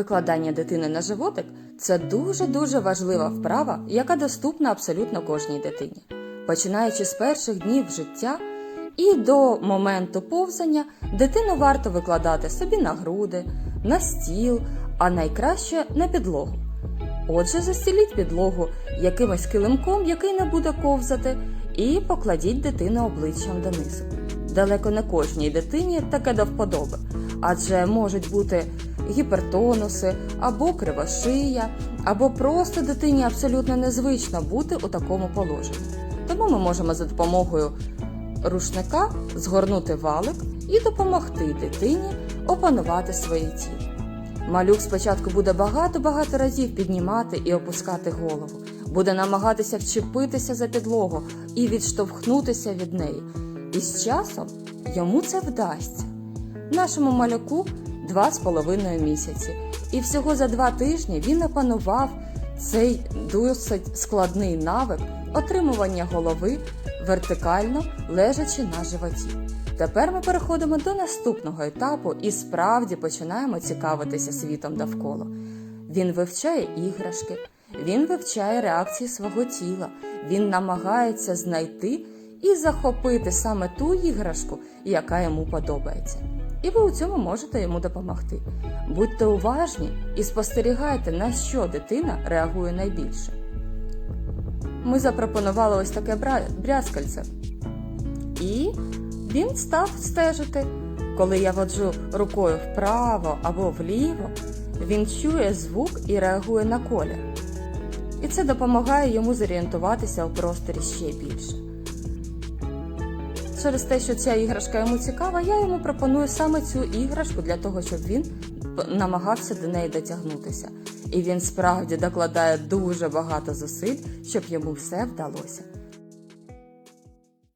Викладання дитини на животик це дуже-дуже важлива вправа, яка доступна абсолютно кожній дитині. Починаючи з перших днів життя і до моменту повзання, дитину варто викладати собі на груди, на стіл, а найкраще на підлогу. Отже, застіліть підлогу якимось килимком, який не буде ковзати, і покладіть дитину обличчям донизу. Далеко не кожній дитині таке до вподоби, адже можуть бути гіпертонуси або кривошия, або просто дитині абсолютно незвично бути у такому положенні. Тому ми можемо за допомогою рушника згорнути валик і допомогти дитині опанувати своє тіло. Малюк спочатку буде багато-багато разів піднімати і опускати голову, буде намагатися вчепитися за підлогу і відштовхнутися від неї. І з часом йому це вдасться. Нашому малюку два з половиною місяці, і всього за два тижні він опанував цей досить складний навик отримування голови вертикально лежачи на животі. Тепер ми переходимо до наступного етапу і справді починаємо цікавитися світом довкола. Він вивчає іграшки, він вивчає реакції свого тіла, він намагається знайти і захопити саме ту іграшку, яка йому подобається. І ви у цьому можете йому допомогти. Будьте уважні і спостерігайте, на що дитина реагує найбільше. Ми запропонували ось таке брязкальце. І він став стежити. Коли я воджу рукою вправо або вліво, він чує звук і реагує на колір. І це допомагає йому зорієнтуватися у просторі ще більше. Через те, що ця іграшка йому цікава, я йому пропоную саме цю іграшку для того, щоб він намагався до неї дотягнутися. І він справді докладає дуже багато зусиль, щоб йому все вдалося.